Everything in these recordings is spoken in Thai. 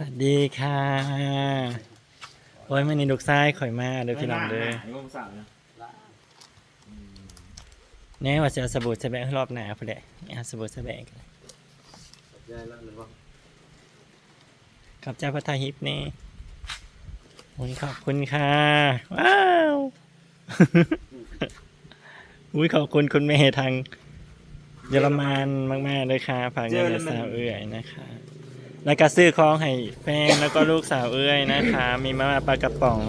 วัสดีค่ะโอ้ยมันนี่ลูกซ้ายข่อยมาเด้อพี่น้องเด้อนี่ผมสั่งนะแน่ว่าจะเอาสบู่สะแบงรอบหน้าพุ่นแหละเอาสบู่สะแบงกันยายละหรือว่าขอบเจ้าพระทาฮิปนี่โอ้ยขอบคุณค่ะ ว้าว อุ้ยขอบคุณคุณแม่ทางเยอรมันมาก ๆ เลยค่ะฝากเงินสาวเอื้อยนะคะ แล้วก็ซื้อของให้แฟนแล้วก็ลูกสาวเอื้อยนะคะ มีมาม่าปลากระป๋อง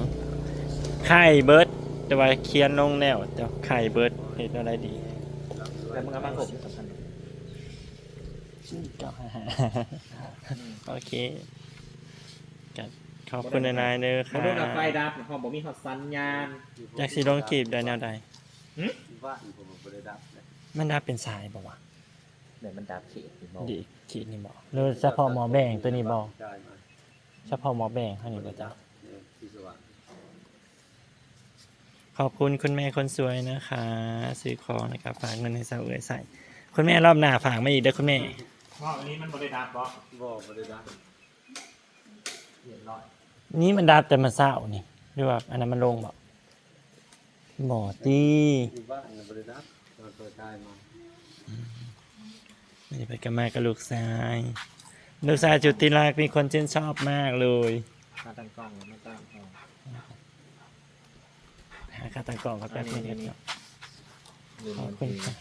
ไข่เบิร์ดแต่ว่าเคียนลงแล้วแต่ไข่เบิร์ดเห็นอะไรดีแล้วมึงเอามาผมสำคัญเก้าห้าห้าโอเคก็ขอบคุณนายๆเด้อเขาค่ะโดนดับไฟดับห้องบอกมีหอดสัญญาณจากสีลงกีบได้แนวใดบ้านผมบ่ได้ดับเลยมันน่าเป็นสายบอกว่า วเดี๋ยวมันดับเขตอีกบอกะดีขีดนี่บอกหรือเฉพาะหมอแบ่งตัวนี้บอกได้มาเฉพาะหมอแบ่งเท่านี้บ่จ้ะเนี่ยที่สว่างขอบคุณคุณแม่คนสวยนะคะ ซื้อของนะครับฝากเงินให้สาวเอ๋ยใส่ คุณแม่รอบหน้าฝากมาอีกเด้อคุณแม่ห้องอันนี้มันบริดับบอกบ่บ่ได้ดับเรียบร้อยนี่มันดับแต่มันเศร้านี่หรือว่าอันนั้นมันลงบอกบ่ตีที่บ้านน่ะบ่ได้ดับตอนเปิดได้มา ไม่ไปกันมากับลูกชาย ลูกชายจุดที่รักมีคนชื่นชอบมากเลยมาตั้งกล้องมาตั้งกล้องหาคาตากล่องเขาแป๊บนึงครับขอบคุณค่ะ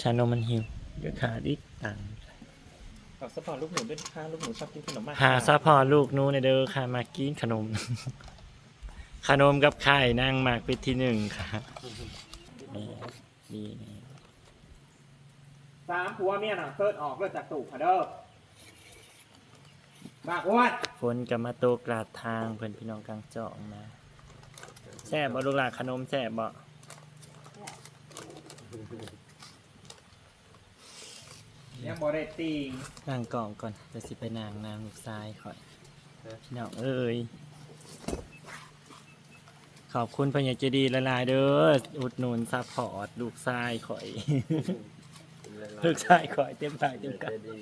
ชานมมันหิวเดี๋ยวขาดอีกตังค์ฝากสปอร์ตลูกหนูด้วยค่ะลูกหนูชอบกินขนมมากพาซัพพอร์ตลูกหนูในเด้อค่ะมากินขนม ขนมกับไข่นั่งหมากเป็นที่หนึ่งค่ะนี่นี่นี่ สามผัวเมียน่ะเฟิร์ดออกเลือดจากตูกค่ะเด้อมากอ้วนฝนกับมาโตกลาดทางเพื่อนพี่น้องกลางเจาะมาแซ่บบ่ลูกหลานขนมแซ่บบ่ยังบริติงนั่งกล่องก่อนเดี๋ยวสิไปนางนางลูกซ้ายข่อยพี่น้องเอ้ยขอบคุณพญาเจดีละลายๆเด้ออุดหนุนซัพพอร์ตลูกซ้ายข่อย ลูกชายข่อยเต็มปากเต็มกาใจดี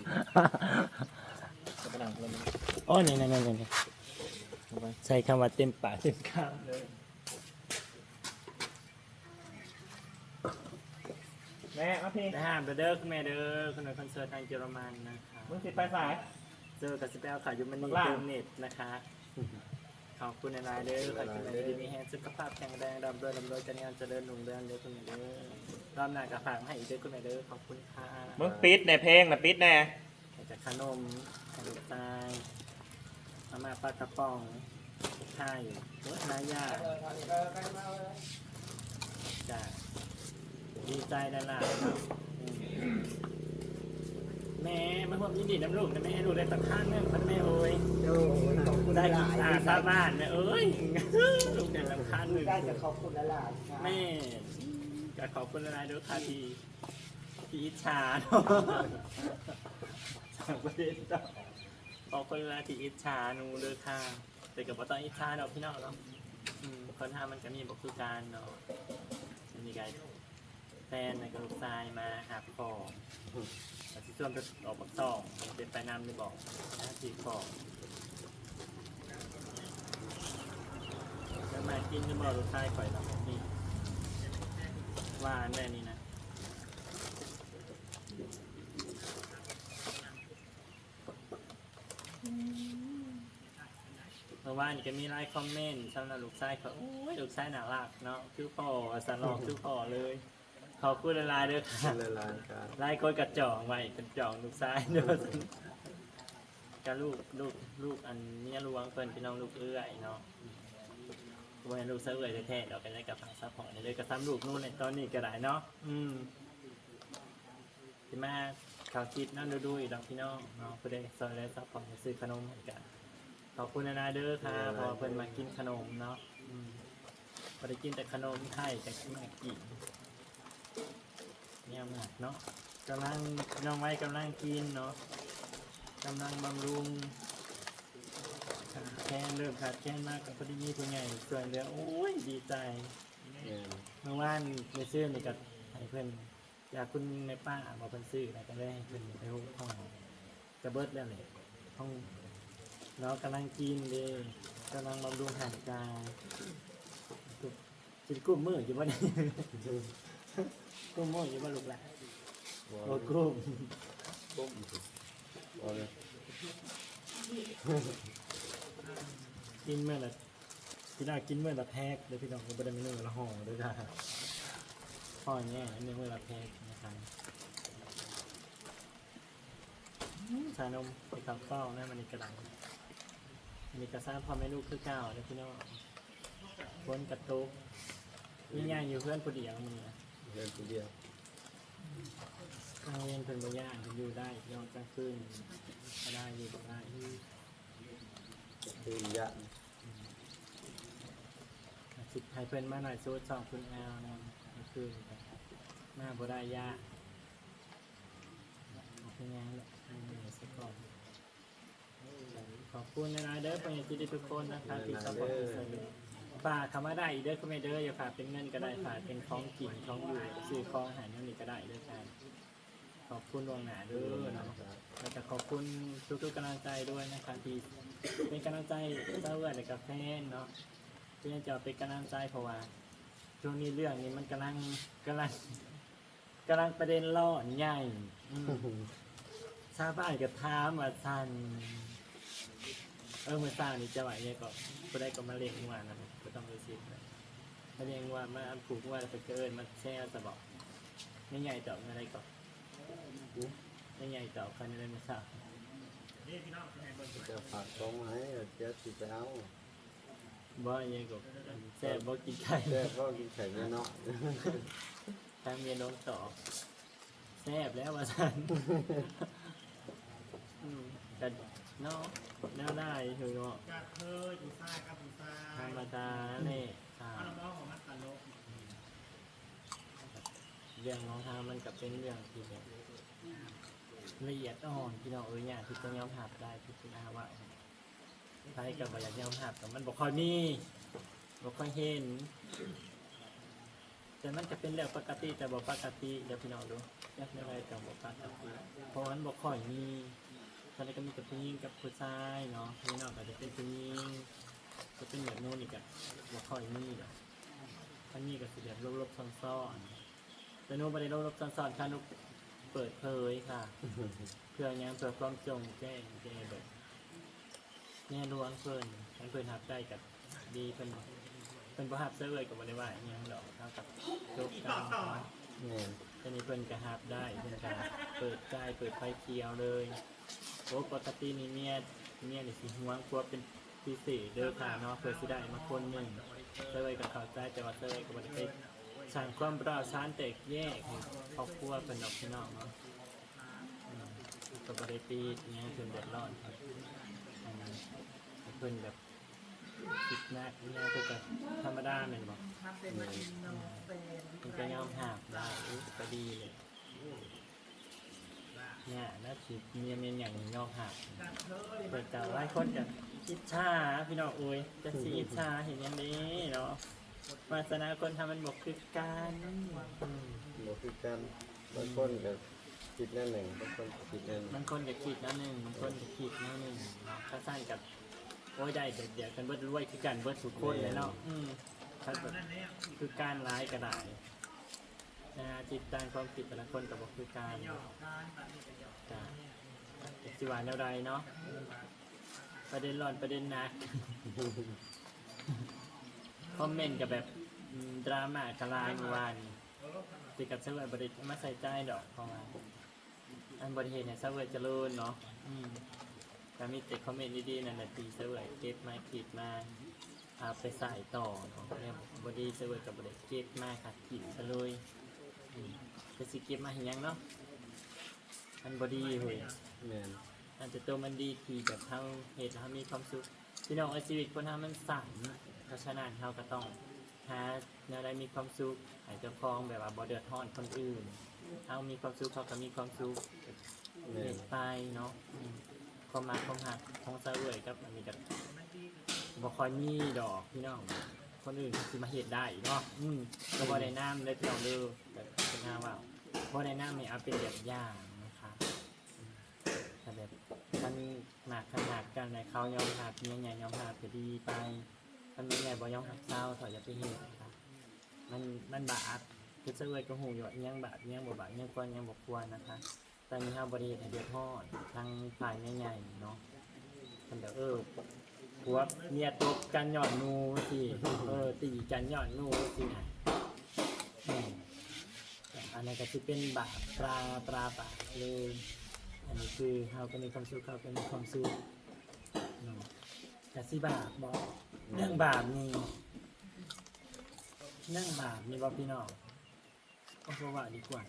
จะไปนั่งคนนี้โอ้นี่นี่นี่นี่ใช้คำว่าเต็มปากเต็มคำเลยแม่มาพี่นะฮะเบเดอร์คุณแม่เด้อคุณนายคอนเสิร์ตทางเยอรมันนะคะมึงติดไปสายเจอกับสเปลขายยูมันนี่ล่าเติมเน็ตนะคะ ขอบคุณในไลน์เด้อขอบคุณในดีมีแฮนสุขภาพแข็งแรงดำด้วยดำด้วยการงานเจริญรุ่งเรืองเด้อคุณแม่เด้อรอบหน้าก็ฝากมาให้อีกเด้อคุณแม่เด้อขอบคุณค่ะมึงปิดในเพลงนะปิดแน่จากขนมขนมตายมาม่าปลากระป๋องไข่รสนายาจ้าดีใจนั่นล่ะครับอืม แม่มาพบยินดีน้ำลูกนะแม่ลูกได้ตักข้างนึงพันแม่โอ้ยโอ้ยขอบคุณได้หกินลายอาซาบ้านแม่เอ้ยลูกได้ตักข้างหนึ่งได้จะขอบคุณหลายๆค่ะแม่ก็ขอบคุณอะไรด้วยค่ะที่ที่อิจฉาเนาะสองประเด็นต่อขอบคุณอะไรที่อิจฉาหนูเลยค่ะแต่กับว่าต้องอิจฉาเนาะพี่น้องเนาะอืมคนทำมันก็มีบอกคือการเนาะจะมีการแฟนในกระลูกทรายมาหาพ่อแต่ที่ ส่วนจะออกบักซองเป็นไปนำเลยบอกน้าที่พ่อแล้วมากินจะบอลูกชายข่อยเนาะนี่หวานแบบนี้นะเมื่อวานก็มีไลค์คอมเมนต์สำหรับลูกชายเขาโอ้ยลูกชายน่ารักเนาะคือพ่อสันหลอกคือพ่อเลย ขอบคุณละลายๆด้วยค่ะละลายกันไล่คนกระจองไว้กระจองลูกชายเด้อกับลูกลูกลูกอันเนี้ยลวงเพิ่นพี่น้องลูกเอื้อยเนาะวันลูกเสื้อเอื้อยแท้ๆเรากันได้กับทางซัพพอร์ตเลยกับซ้ำลูกนู่นในตอนนี้ก็ได้เนาะอืมที่มาข่าวคิดนั่นดูๆอีกดอกพี่น้องเนาะเพื่อได้ซอยได้ซัพพอร์ตซื้อขนมให้กันขอบคุณนะนาเด้อค่ะเพอเพิ่นมากินขนมเนาะอืมพอได้กินแต่ขนมไทยกับกินกิน เนี่ยมากเนาะกำลังน้องไว้กำลังกินเนาะกำลังบำรุงขาดแค้นเริ่มขาดแค้นมากกับพอดีมีผู้ใหญ่ช่วยเหลือโอ้ยดีใจเนี่ยเมื่อวานในซื้อนี่ก็ให้เพื่อนอยากคุณในป้าบอกเพิ่นซื้อแล้วก็เลยให้เพิ่นไปหุ้ห้องกระเบิดแล้วแหละห้องเรากำลังกินเด้กำลังบำรุงห่างกายจิตกุ้มมืออยู่บ่เนี่ กุ้มมืออยู่บ่ลูกหละโอ้กุ้มปุ๊บเอาเลยกินเมื่อละพี่น้ากินเมื่อละแพกเดี๋ยพี่น้องก็บ่ได้มีเมื่อละห่อด้วยจ้ะห่อแง่อันนี้เมื่อละแพกนะครับชานมไปกับเฝ้านะมันนี่กระดังอันนี้กระซ่าพ่อแม่ลูกคือเก้าเด้อพี่น้องคนกระตุกยิ่งย่างอยู่เพื่อนผู้เดียวมึงนะ เดินคนเดียวเอาเองเป็นบ่ย่างอยู่ได้ยอมกลางคืนก็ได้อยู่ก็ได้ตื่นยะสิบให้เพิ่นมาหน่อยโซดสองคุณแอลนะกลางคืนก็หน้าบ่ได้ยากเป็นยังแหละอืมสักก่อนขอบคุณนะนะเด้อปัญญาจิตทุกคนนะคะที่สปอร์ตที่สนับ ฝากคำว่าได้อีเด้อคุณแม่เด้ออย่าฝากเป็นเงินก็ได้ฝากเป็นของกินของอยู่ซื้อของอาหารนั่นนี่ก็ได้เด้อครับขอบคุณวงหนาเด้อเนาะแล้วก็ขอบคุณทุกๆกำลังใจด้วยนะครับที่เป็นกำลังใจเจ้าเอื้อและกับแฟนเนาะที่จะเป็นกำลังใจเพราะว่าช่วงนี้เรื่องนี้มันกำลังกำลังกำลังประเด็นร้อนใหญ่ชาวบ้านก็ถามว่าท่นเออเมื่อสร้างนี่จะไหวเนี่ยก็ก็ได้ก็มาเลี้ยงว่านะก็ ต้องไปสิเลยมาเลี้ยงว่ามาอันผูกว่าไปเกินมาแช่จะบอกไม่ใหญ่ต่ออะไรก็ไม่ใหญ่ต่อคันเลยไม่ทราบจะฝากท้องไว้เดี๋ยวสิไปเอาบ่ยังก็แซ่บบ่กินไข่แต่ก็กินไข่ไม่เนาะทางเมียน้องต่อแซ่บแล้วว่าซั่นอืมแต่ เนาะแนวได้คือเนาะจากเคยอยู่ซ้ายกับอยู่ซ้าธรรมดาเนี่ค่ะถ้าเรมองของมันตลกเรื่องของทางมันก็เป็นเรื่องที่แบบละเอียดอ่อนพี่น้องเอ้ยเนี่ยที่จะยอมหับได้ที่คุณอาว่าใครกับบ่อยากยอมหับแต่มันบ่ค่อยมีบ่ค่อยเห็น แต่มันจะเป็นเรื่องปกติแต่บ่ปกติเดี๋ยวพี่น้องดูยักษ์อะไรกับบ่ปกติเพราะมันบ่ค่อยมี อนนี้ก็มีกับผู้หญิงกับผู้ชายเนาะพี่น้องก็จะเป็นผู้หญิงจะเป็นแบบนู้นอีกอะบ่ค่อยมีดอกถ้ามีก็สิแบบลบๆซ่อนๆแต่หนู้นบ่ได้ลบๆซ่อนๆค่ะหนุเปิดเผยค่ะ เพื่อหยังเพื่อความจงแจ้งแจ้งแบบแน่ลวงเพิ่นทั้งเพิ่นรับได้กับดีเพิ่นบ่เพิ่นบ่รับเสื้อเลยก็บ่ได้ว่าอิหยังดอกเท่ากับจบกันเนาะ แม่น ตอนนี้เพิ่นก็ฮับได้เพิ่นก็เปิดใจเปิดไฟเขียวเลย โอ้ปกตินี่เมียเมียนี่สิห่วงกลัวเป็นพิเศษเด้อค่ะเนาะเพื่อสิได้มาคนหนึ่งเตยก็เขาใจแต่ว่าเตยก็บ่ได้ไปสั่งความร้าวช้านแตกแยกครอบครัวเพิ่นดอกพี่น้องเนาะก็บ่ได้ตีดอิหยังให้เพิ่นเดือดร้อนครับเพิ่นแบบคิดหนักอิหยังเพิ่นธรรมดาเป็นมันโนเป็นมันก็ยอมหักได้ก็ดีเลย เนี่ยน่าสิเมียเมียอย่างนี้ยอมหักจากเคยเปิดจากหลายคนกับอิจฉาพี่น้องโอ้ยจะสีอิจฉาเห็นอย่างนี้เนาะวาสนาคนทำมันบกคือกันอืมบ่คือกันบางคนก็คิดแนั่นหนึ่งบางคนก็คิดแนั่นบางคนกับขีดนั่นหนึ่งบางคนกับขีดนั่นหนึ่งเนาะถ้าสั้นกับโอ้ยได้เดี๋ยวเดี๋ยวกันเบิดรวยคือกันเบิดทุกคนเลยเนาะอืมถ้าแบบนั่นเนี่ยคือการร้ายก็ได้ นะฮะจิตใจความคิดแต่ละคนกับอกคือการหยอกการตัดนี่ก็หยอกจ้ะจิหวานแนวใดเนาะประเด็นร้อนประเด็นหนักคอมเมนต์กับแบบดราม่ากลายเมื่อวานติดกับเซเวอร์บริมาใส่ใจดอกเพราะว่าอันบริเหตุเนี่ยเซเวอร์เจริญเนาะอืมแต่มีแต่คอมเมนต์ดีๆนั่นแหละตีเซเวอร์เก็บมาขีดมาเอาไปใส่ต่อเนาะเนี่ยบอดีเซเวอร์กับบริเก็บมาขัดขีดซะเลย จะสิเก็บมาเห็นยังเนาะอันบอดีเฮ้ยแม่นอาจจะตัวมันดีทีแบบเท่าเหตุเขามีความสุขพี่น้องเอาชีวิตคนทำมันสั่นเพราะฉะนั้นเขาก็ต้องหาแนวใดมีความสุขให้เจ้าของแบบว่าบ่เดือดร้อนคนอื่นเขามีความสุขเขาก็มีความสุขแม่เด็นดไปเนาะอืมความมาความหักของเสวยกับอันนี้กับบ่ค่อยมีดอกพี่น้องคนอื่นสิมาเหตุได้เนาะอืมก็บ่ได้น้ำเลยพี่น้องเด้อแบบ เป็นห้าว่าบ่ได้น้ำนี่เอาเป็นแบบอย่างนะคะอืมแต่แบบหนักขนาดกันในเขายอมหักเมียใหญ่ยอมหักก็ดีไปถ้านเมียใหญ่บ่ยอมหักเศร้าถอยจะไปเหตุครับมันมันบาปคือเสวยก็หูอยู่ว่ยังบาปอิหยังบ่บาปอิหยังควรอิหยังบ่ควรนะคะแต่มีห้าบริเหตุเดือดร้อนทางฝ่ายใหญ่เนาะมันเดี๋ยวเออผัวเมียตบกันหย่อนนูสิเออตีกันหย่อนนูสินะ นนั้นก็คือเป็นบาปตราตราบาเลยอันนี้คือเขาก็มีความสุขเขาก็มีความสุขเนาะแต่สิบาปบอกเรื่องบาปนี่เรื่องบาปนี่บอกพี่น้องก็เพราะว่าดีกว่า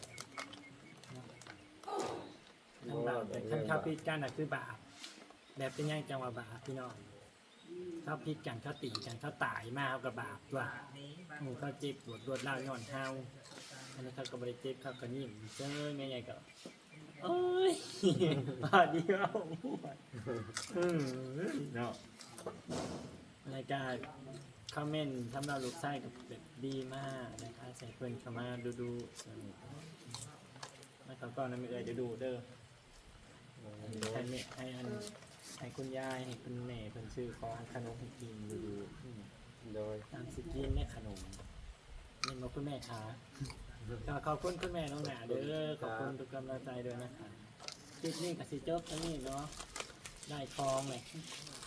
เนาะเรื่องบาปแต่ขั้นข้าพิดกันน่ะคือบาปแบบเป็นยังจังหวะบาปพี่น้องเข้าพิดกันเข้าตีกันเข้าตายมาเขากับบาปว่าหมูเขาเจ็บปวดรวดเล่าย้อนเฮา อันนี้เขาก็บริเจ็บเขาก็ยิ้มเจ้ยไงๆก็เอ้ยบาดเดียวอืมเนาะรายการคอมเมนต์ทำเราลูกไส้กับแบบดีมากนะคะใส่เพื่อนเข้ามาดูดูสนุกแล้วเขาก็น้ำมีเอ่ยเดี๋ยวดูเด้อให้แม่ให้อันให้คุณยายให้คุณแม่เพิ่นซื้อของขนมให้กินดูดูอืมโดยตามสิกินในขนมนี่มาคุณแม่คะ ก็ขอบคุณคุณแม่น้องหนาเด้อขอบคุณทุกกำลังใจด้วยนะคะคลิปนี้กับสิจบทั้งนี้เนาะได้ทองเลย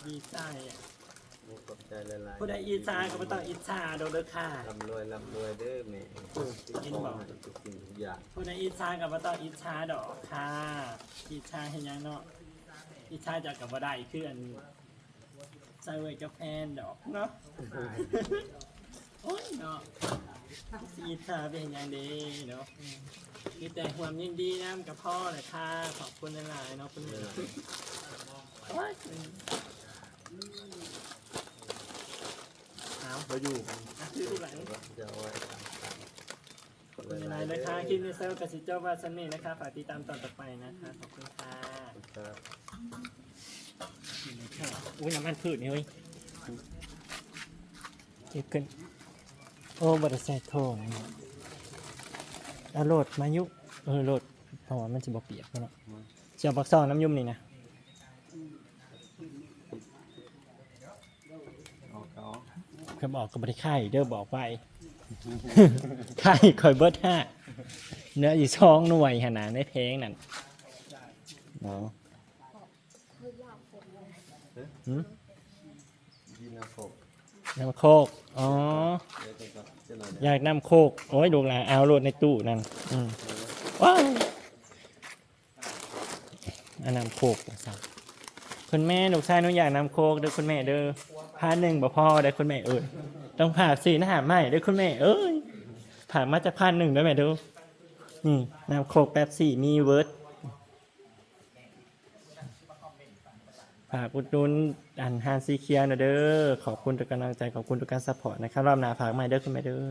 ดีใจอะมุกขอบใจหลายๆผู้ใดอิจฉาก็ไม่ต้องอิจฉาโดนเด้อค่ะ ร่ำรวยร่ำรวยเด้อแม่เออกินขอบ่ให้ทุกสิ่งทุกอย่างผู้ใดอิจฉาก็ไม่ต้องอิจฉาดอกค่ะอิจฉาให้หยังเนาะอิจฉาจากกับบ่ได้คืออันใส่ไว้กับแฟนดอกเนาะ โอ้ยเนาะ สีตาเป็นอย่างดีเนาะมีแต่ความยินดีน้ำกับพ่อเลยค่ะขอบคุณหลายๆเนาะคุณแม่โอ้ยเอา เราอยู่กันอะคือลูกหลานขอบจะเอาไว้คุณหลายๆนะคะคลิปนี้เซลกับสิเจ้าว่าซันนี่นะคะฝากติดตามตอนต่อไปนะคะขอบคุณค่ะครับ อุ้ยน้ำมันพืชนี่เฮ้ยเก็บขึ้น โอ้บริษัททองเอาโหลดมายุเออโหลดเพราะว่ามันจะบอกเปียกเนาะเจียวปักซองน้ำยุ่มนี่นะเอาเขาเคยบอกกับบริไข่เด้อบอกไว้ไข่คอยเบิดห้าเนื้ออยู่ช่องหน่วยขนาดในเพลงนั่นเนาะหืมดีนาโฟก น้ำโคก อ๋อเดี๋ยวจะก็จะหน่อยอยากน้ำโคก โอ้ยลูกหลานเอาโหลดในตู้นั่นอืมว้าวอันน้ำโคกนะครับคุณแม่ลูกชายหนูอยากน้ำโคกเด้อคุณแม่เด้อพาหนึ่งบ่พอได้อคุณแม่เอ้ยต้องผ่าสีหน้าใหม่เด้อคุณแม่เอ้ยผ่ามาจะพันหนึ่งได้ไหมเด้อนี่น้ำโคกแป๊บสี่มีเวิร์ด ฝากอุดหนุนอันฮานซีเคียนะเด้อขอบคุณทุกกำลังใจขอบคุณทุกการซัพพอร์ตนะครับรอบหน้าฝากใหม่เด้อคุณแม่เด้อ